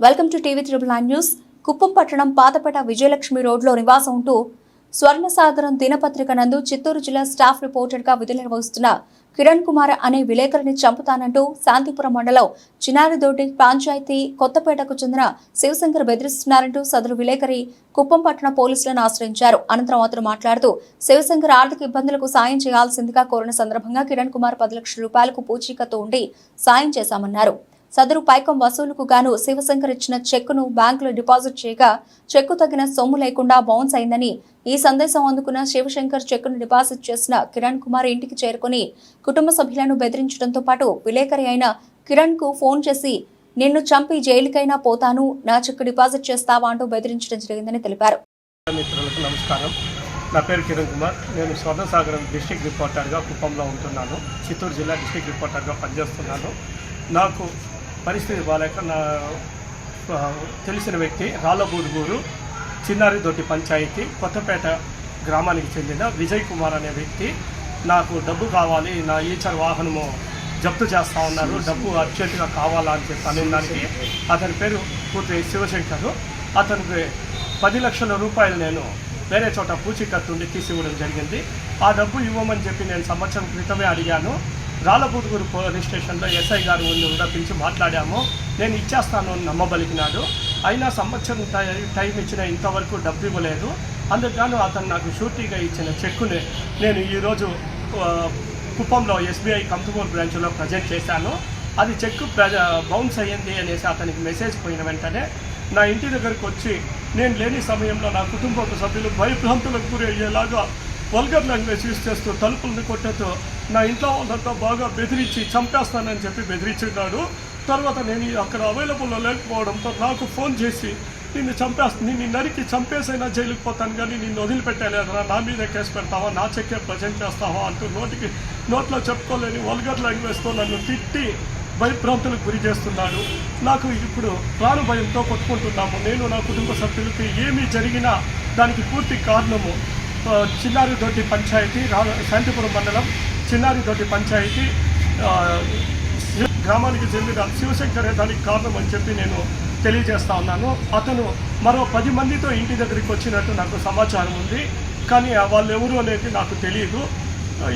Welcome to TV triple nine news Kuppam పట్టణం పాతపేట విజయలక్ష్మి రోడ్లో నివాసం ఉంటూ స్వర్ణసాగరం దినపత్రిక నందు చిత్తూరు జిల్లా స్టాఫ్ రిపోర్టర్గా విధులు నిర్వహిస్తున్న కిరణ్ కుమార్ అనే విలేకరిని చంపుతానంటూ శాంతిపురం మండలం చిన్నారిదోటి పంచాయతీ కొత్తపేటకు చెందిన శివశంకర్ బెదిరిస్తున్నారంటూ సదరు విలేకరి కుప్పం పట్టణ పోలీసులను ఆశ్రయించారు. అనంతరం అతను మాట్లాడుతూ శివశంకర్ ఆర్థిక ఇబ్బందులకు సాయం చేయాల్సిందిగా కోరిన సందర్భంగా కిరణ్ కుమార్ పది లక్షల రూపాయలకు పూచీకత్తు ఉండి సాయం చేశామన్నారు. సదరు పైకం వసూలుకు గాను శివశంకర్ ఇచ్చిన చెక్కును బ్యాంకులో డిపాజిట్ చేయగా చెక్కు తగిన సొమ్ము లేకుండా బౌన్స్ అయిందని ఈ సందేశం అందుకున్న శివశంకర్ చెక్కును డిపాజిట్ చేసిన కిరణ్ కుమార్ ఇంటికి చేరుకుని కుటుంబ సభ్యులను బెదిరించడంతో పాటు విలేకరి అయిన కిరణ్కు ఫోన్ చేసి నిన్ను చంపి జైలుకైనా పోతాను నా చెక్కు డిపాజిట్ చేస్తావా? అంటూ బెదిరించడం జరిగిందని తెలిపారు. మిత్రులకు నమస్కారం. నా పేరు కిరణ్ కుమార్. నేను స్వర్ణసాగరం డిస్టిక్ రిపోర్టర్గా కుప్పంలో ఉంటున్నాను. చిత్తూరు జిల్లా డిస్టిక్ రిపోర్టర్గా పనిచేస్తున్నాను. నాకు పరిస్థితి బాగాలేక నా తెలిసిన వ్యక్తి రాళ్ళబూదుగూరు చిన్నారిదొడ్డి పంచాయతీ కొత్తపేట గ్రామానికి చెందిన విజయ్ కుమార్ అనే వ్యక్తి నాకు డబ్బు కావాలి నా ఈచర్ వాహనము జప్తు చేస్తా ఉన్నారు డబ్బు అర్జెంటుగా కావాలా అని చెప్పి అనే దానికి అతని పేరు పూర్తి శివశంకరు. అతనికి పది లక్షల రూపాయలు నేను వేరే చోట పూచీకత్తు ఉండి తీసి ఇవ్వడం జరిగింది. ఆ డబ్బు ఇవ్వమని చెప్పి నేను సంవత్సరం క్రితమే అడిగాను. రాళ్ళపూతుగూరు పోలీస్ స్టేషన్లో ఎస్ఐ గారు ఉండి కూడా పిలిచి మాట్లాడాము. నేను ఇచ్చేస్తాను అని నమ్మబలికినాడు అయినా సంవత్సరం టై- టైం ఇచ్చిన ఇంతవరకు డబ్బు ఇవ్వలేదు. అందుకు అతను నాకు షూరిటీగా ఇచ్చిన చెక్కుని నేను ఈరోజు కుప్పంలో ఎస్బీఐ కంతుమూరు బ్రాంచ్లో ప్రజెంట్ చేశాను. అది చెక్కు బౌన్స్ అయ్యింది అనేసి అతనికి మెసేజ్ పోయిన వెంటనే నా ఇంటి దగ్గరకు వచ్చి నేను లేని సమయంలో నా కుటుంబ సభ్యులు భయభ్రాంతులకు గురి అయ్యేలాగా వల్గర్ లాంగ్వేజ్ యూస్ చేస్తూ తలుపుల్ని కొట్టేస్తూ నా ఇంట్లో వాళ్ళంతా బాగా బెదిరించి చంపేస్తానని చెప్పి బెదిరించున్నాడు. తర్వాత నేను అక్కడ అవైలబుల్లో లేకపోవడంతో నాకు ఫోన్ చేసి నిన్ను చంపేస్తా నిన్ను నరికి చంపేసైనా జైలుకి పోతాను కానీ నిన్ను వదిలిపెట్టలేదురా నా మీద కేసు పెడతావా నా చెక్కే ప్రజెంట్ చేస్తావా అంటూ నోటికి నోట్లో చెప్పుకోలేని వల్గర్ లాంగ్వేజ్తో నన్ను తిట్టి భయభ్రాంతులకు గురి చేస్తున్నాడు. నాకు ఇప్పుడు ప్రాణ భయంతో కొట్టుకుంటున్నాము. నేను నా కుటుంబ సభ్యులకి ఏమీ జరిగినా దానికి పూర్తి కారణము. చిన్నారిదొడ్డి పంచాయతీ రా శాంతిపురం మండలం చిన్నారిదొడ్డి పంచాయతీ గ్రామానికి చెందిన శివశంకర్ దానికి కారణం అని చెప్పి నేను తెలియజేస్తా ఉన్నాను. అతను మరో పది మందితో ఇంటి దగ్గరికి వచ్చినట్టు నాకు సమాచారం ఉంది. కానీ వాళ్ళు ఎవరు అనేది నాకు తెలియదు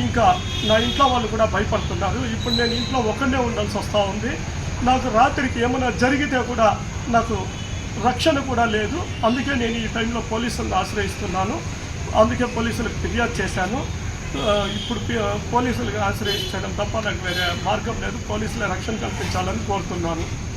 ఇంకా నా ఇంట్లో వాళ్ళు కూడా భయపడుతున్నారు. ఇప్పుడు నేను ఇంట్లో ఒక్కడే ఉండాల్సి వస్తూ ఉంది. నాకు రాత్రికి ఏమైనా జరిగితే కూడా నాకు రక్షణ కూడా లేదు. అందుకే నేను ఈ టైంలో పోలీసులను ఆశ్రయిస్తున్నాను. అందుకే పోలీసులకు ఫిర్యాదు చేశాను. ఇప్పుడు పి- పోలీసులకు ఆశ్రయించడం తప్ప నాకు వేరే మార్గం లేదు. పోలీసుల రక్షణ కల్పించాలని కోరుతున్నాను.